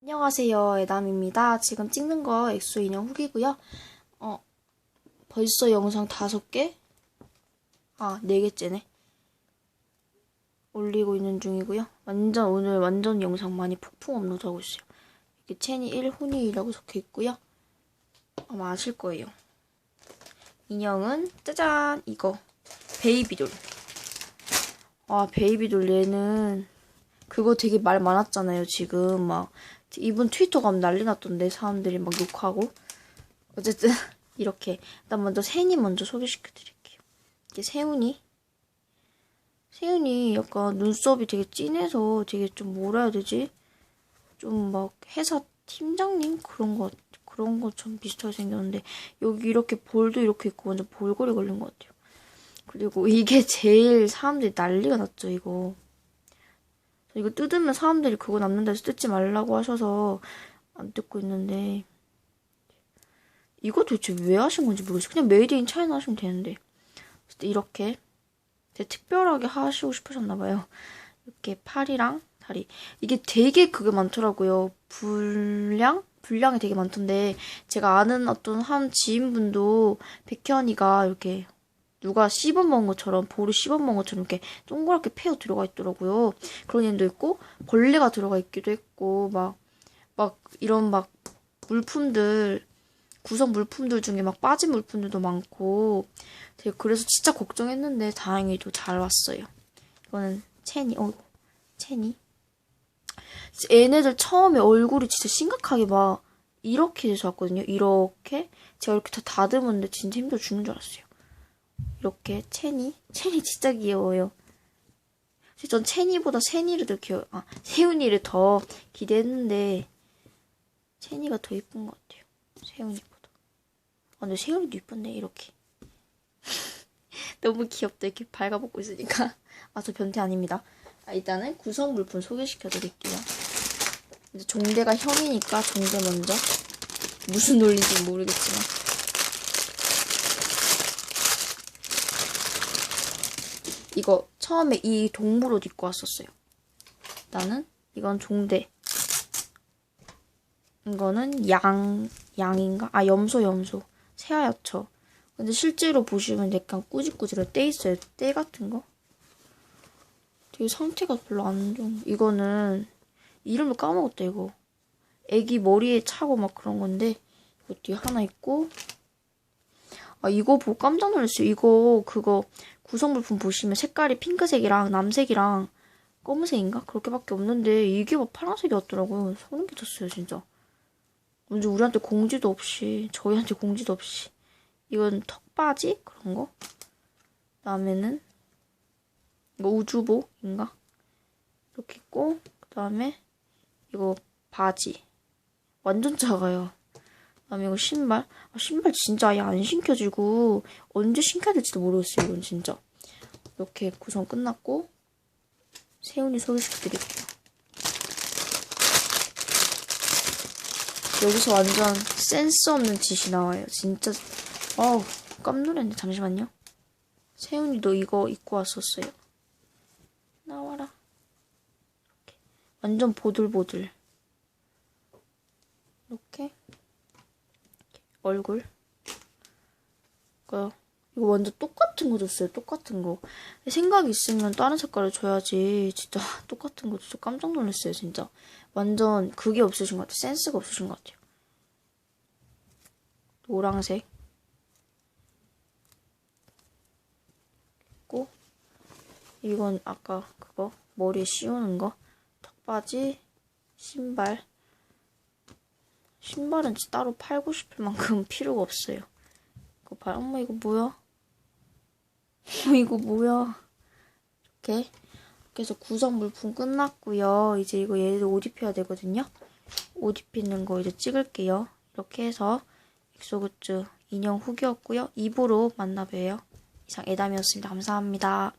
안녕하세요, 에담입니다. 지금 찍는 거 엑소 인형 후기고요. 어, 벌써 영상 다섯 개? 아, 네 개째네. 올리고 있는 중이고요. 완전 오늘 완전 영상 많이 폭풍 업로드하고 있어요. 이게 채니 1훈이라고 적혀 있고요. 아마 아실 거예요. 인형은 짜잔 이거 베이비돌. 아 베이비돌 얘는 그거 되게 말 많았잖아요. 지금 막 이분 트위터 가면 난리 났던데 사람들이 막 욕하고 어쨌든 이렇게 일단 먼저 세니 먼저 소개시켜 드릴게요. 이게 세훈이 세훈이 약간 눈썹이 되게 진해서 되게 좀 뭐라 해야 되지? 좀 막 회사 팀장님 그런 거 그런 것좀 비슷하게 생겼는데 여기 이렇게 볼도 이렇게 있고 완전 볼거리 걸린 것 같아요. 그리고 이게 제일 사람들이 난리가 났죠 이거. 이거 뜯으면 사람들이 그거 남는다 해서 뜯지 말라고 하셔서 안 뜯고 있는데 이거 도대체 왜 하신 건지 모르겠어요. 그냥 메이드 인 차이나 하시면 되는데 이렇게 되게 특별하게 하시고 싶으셨나 봐요. 이렇게 팔이랑 다리 이게 되게 그게 많더라고요. 분량? 분량이 되게 많던데 제가 아는 어떤 한 지인분도 백현이가 이렇게 누가 씹어먹은 것처럼 볼을 씹어먹은 것처럼 이렇게 동그랗게 패어 들어가 있더라고요. 그런 애도 있고 벌레가 들어가 있기도 했고 막 막 이런 막 물품들 구성 물품들 중에 막 빠진 물품들도 많고 되게 그래서 진짜 걱정했는데 다행히도 잘 왔어요. 이거는 체니 어 체니 얘네들 처음에 얼굴이 진짜 심각하게 막 이렇게 돼서 왔거든요. 이렇게 제가 이렇게 다 다듬었는데 진짜 힘들어 죽는 줄 알았어요. 이렇게 체니 체니 진짜 귀여워요. 전 체니보다 세니를 더 귀여 아 세훈이를 더 기대했는데 체니가 더 이쁜 것 같아요. 세훈이보다. 아 근데 세훈이도 이쁜데 이렇게 너무 귀엽다 이렇게 발가벗고 있으니까 아 저 변태 아닙니다. 아, 일단은 구성 물품 소개시켜 드릴게요. 이제 종대가 형이니까 종대 먼저 무슨 논리인지 모르겠지만 이거 처음에 이 동물 옷 입고 왔었어요. 나는 이건 종대. 이거는 양 양인가? 아 염소 염소 새하얗죠. 근데 실제로 보시면 약간 꾸질꾸질한 때 있어요. 때 같은 거. 되게 상태가 별로 안 좋은. 이거는 이름을 까먹었다 이거. 애기 머리에 차고 막 그런 건데 뒤에 하나 있고. 아 이거 보고 깜짝 놀랐어요. 이거 그거 구성 물품 보시면 색깔이 핑크색이랑 남색이랑 검은색인가 그렇게밖에 없는데 이게 막 파란색이었더라고요. 소름 끼쳤어요 진짜. 먼저 우리한테 공지도 없이 저희한테 공지도 없이 이건 턱바지 그런 거. 그다음에는 이거 우주복인가 이렇게 있고 그 다음에 이거 바지 완전 작아요. 그다음에 이거 신발 아, 신발 진짜 아예 안 신겨지고 언제 신겨야 될지도 모르겠어요. 이건 진짜 이렇게 구성 끝났고 세훈이 소개시켜드릴게요. 여기서 완전 센스 없는 짓이 나와요. 진짜 어우 깜놀랐네. 잠시만요. 세훈이도 이거 입고 왔었어요. 나와라. 이렇게 완전 보들보들. 이렇게 얼굴. 이거 완전 똑같은 거 줬어요. 똑같은 거. 생각 있으면 다른 색깔을 줘야지. 진짜 똑같은 거 진짜 깜짝 놀랐어요. 진짜. 완전 그게 없으신 것 같아요. 센스가 없으신 것 같아요. 노랑색. 있고 이건 아까 그거 머리에 씌우는 거. 턱바지, 신발. 신발은 따로 팔고 싶을 만큼 필요가 없어요. 이거 봐. 엄마 이거 뭐야? 이거 뭐야? 이렇게 그래서 구성 물품 끝났고요. 이제 이거 얘들 옷 입혀야 되거든요. 옷 입히는 거 이제 찍을게요. 이렇게 해서 엑소굿즈 인형 후기였고요. 입으로 만나봬요. 이상 애담이었습니다. 감사합니다.